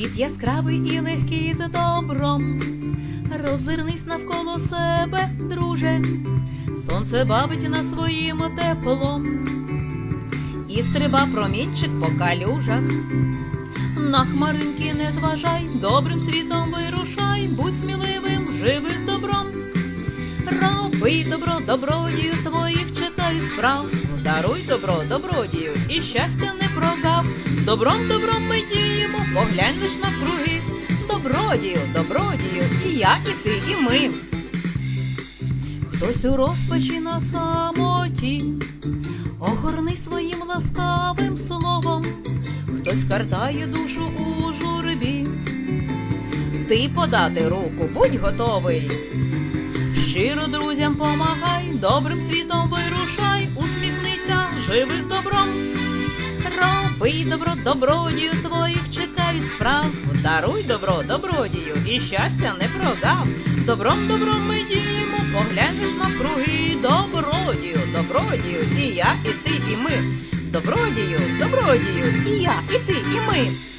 Світ яскравий і легкий за добром. Роззирнись навколо себе, друже, сонце бавить на своїм теплом. І стриба промінчик по калюжах. На хмаринки не зважай, добрим світом вирушай, будь сміливим, живи з добром. Роби добро, добродію твоїх чекають справ. Даруй добро, добродію, і щастя не прогав. Добром, добром ми діємо, поглянь лиш навкруги. Добродію, добродію, і я, і ти, і ми. Хтось у розпачі на самоті, огорни своїм ласкавим словом, хтось картає душу у журбі. Ти подати руку, будь готовий. Щиро друзям помагай, добрим світом вирушай, усміхнися, живи з добром. Роби добро, добродію твоїх чекають справ. Даруй добро, добродію, і щастя не прогав. Добром, добром ми діємо, поглянеш навкруги. Добродію, добродію, і я, і ти, і ми. Добродію, добродію, і я, і ти, і ми.